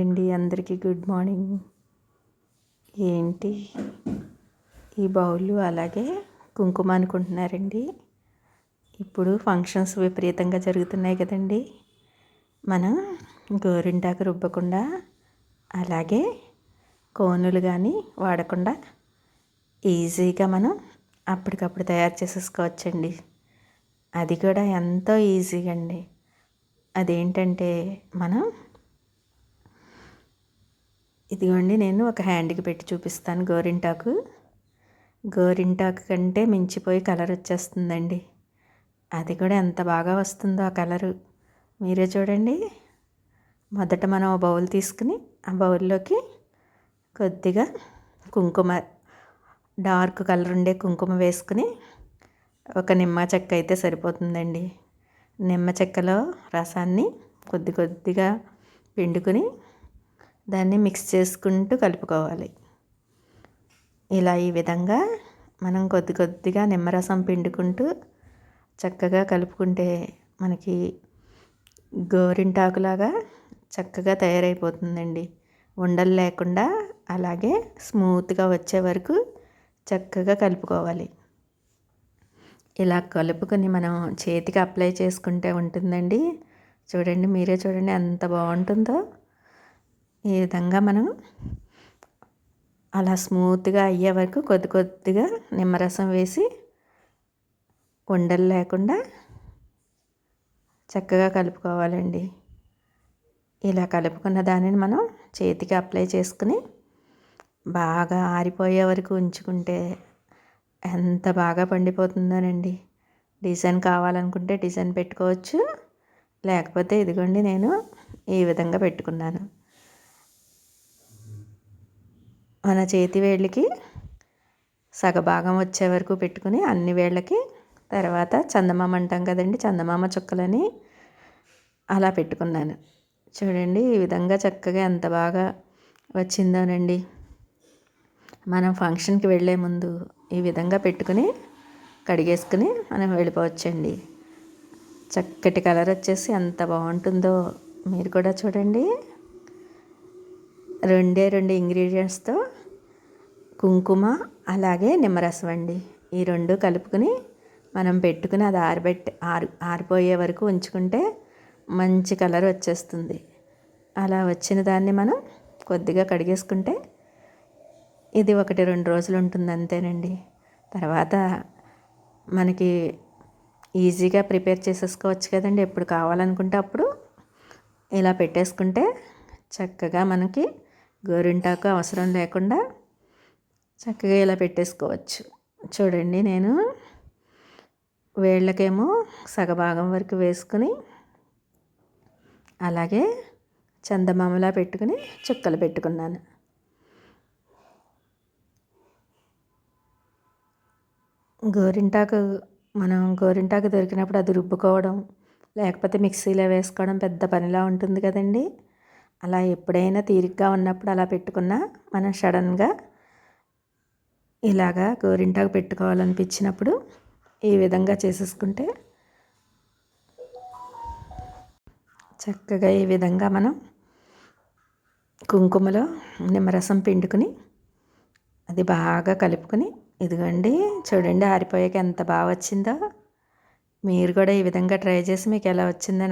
అందరికీ good morning. ఏంటి? ఈ బౌలు అలాగే కుంకుమ అనుకుంటున్నారండి. ఇప్పుడు ఫంక్షన్స్ విపరీతంగా జరుగుతున్నాయి కదండి. మనం గోరింటాకు రుబ్బకుండా అలాగే కోనులు కానీ వాడకుండా ఈజీగా మనం అప్పటికప్పుడు తయారు చేసేసుకోవచ్చండి. అది కూడా ఎంతో ఈజీగా అండి. అదేంటంటే మనం ఇదిగోండి నేను ఒక హ్యాండ్కి పెట్టి చూపిస్తాను గోరింటాకు. గోరింటాకు కంటే మించిపోయి కలర్ వచ్చేస్తుందండి. అది కూడా ఎంత బాగా వస్తుందో ఆ కలరు. మీరే చూడండి. మొదట మనం బౌల్ తీసుకుని ఆ బౌల్లోకి కొద్దిగా కుంకుమ డార్క్ కలర్ ఉండే కుంకుమ వేసుకుని ఒక నిమ్మ చెక్క అయితే సరిపోతుందండి. నిమ్మ చెక్కలో రసాన్ని కొద్ది కొద్దిగా పిండుకుని దాన్ని మిక్స్ చేసుకుంటూ కలుపుకోవాలి. ఇలా ఈ విధంగా మనం కొద్ది కొద్దిగా నిమ్మరసం పిండుకుంటూ చక్కగా కలుపుకుంటే మనకి గోరింటాకులాగా చక్కగా తయారైపోతుందండి. ఉండలు లేకుండా అలాగే స్మూత్గా వచ్చే వరకు చక్కగా కలుపుకోవాలి. ఇలా కలుపుకొని మనం చేతికి అప్లై చేసుకుంటే ఉంటుందండి. చూడండి మీరే చూడండి ఎంత బాగుంటుందో. ఈ విధంగా మనం అలా స్మూత్గా అయ్యే వరకు కొద్ది కొద్దిగా నిమ్మరసం వేసి ఉండలు లేకుండా చక్కగా కలుపుకోవాలండి. ఇలా కలుపుకున్న దానిని మనం చేతికి అప్లై చేసుకుని బాగా ఆరిపోయే వరకు ఉంచుకుంటే ఎంత బాగా పండిపోతుందోనండి. డిజైన్ కావాలనుకుంటే డిజైన్ పెట్టుకోవచ్చు. లేకపోతే ఇదిగోండి నేను ఈ విధంగా పెట్టుకున్నాను. మన చేతి వేళ్ళకి సగభాగం వచ్చే వరకు పెట్టుకుని అన్ని వేళ్ళకి తర్వాత చందమామ అంటాం కదండి చందమామ చుక్కలని అలా పెట్టుకున్నాను. చూడండి ఈ విధంగా చక్కగా ఎంత బాగా వచ్చిందోనండి. మనం ఫంక్షన్కి వెళ్ళే ముందు ఈ విధంగా పెట్టుకుని కడిగేసుకుని మనం వెళ్ళిపోవచ్చండి. చక్కటి కలర్ వచ్చేసి ఎంత బాగుంటుందో మీరు కూడా చూడండి. రెండే రెండు ఇంగ్రీడియంట్స్తో కుంకుమ అలాగే నిమ్మరసం అండి. ఈ రెండు కలుపుకుని మనం పెట్టుకుని అది ఆరిబెట్టి ఆరి ఆరిపోయే వరకు ఉంచుకుంటే మంచి కలర్ వచ్చేస్తుంది. అలా వచ్చిన దాన్ని మనం కొద్దిగా కడిగేసుకుంటే ఇది ఒకటి రెండు రోజులు ఉంటుంది అంతేనండి. తర్వాత మనకి ఈజీగా ప్రిపేర్ చేసేసుకోవచ్చు కదండి. ఎప్పుడు కావాలనుకుంటే అప్పుడు ఇలా పెట్టేసుకుంటే చక్కగా మనకి గోరింటాకు అవసరం లేకుండా చక్కగా ఇలా పెట్టేసుకోవచ్చు. చూడండి నేను వేళ్ళకేమో సగభాగం వరకు వేసుకుని అలాగే చందమామలా పెట్టుకుని చుక్కలు పెట్టుకున్నాను. గోరింటాకు మనం గోరింటాకు దొరికినప్పుడు అది రుబ్బుకోవడం లేకపోతే మిక్సీలో వేసుకోవడం పెద్ద పనిలా ఉంటుంది కదండి. అలా ఎప్పుడైనా తీరిగ్గా ఉన్నప్పుడు అలా పెట్టుకున్నా మనం సడన్గా ఇలాగా గోరింటాకు పెట్టుకోవాలనిపించినప్పుడు ఈ విధంగా చేసేసుకుంటే చక్కగా ఈ విధంగా మనం కుంకుమలో నిమ్మరసం పిండుకుని అది బాగా కలుపుకొని ఇదిగోండి చూడండి ఆరిపోయాక ఎంత బాగా వచ్చిందో. మీరు కూడా ఈ విధంగా ట్రై చేసి మీకు ఎలా వచ్చిందని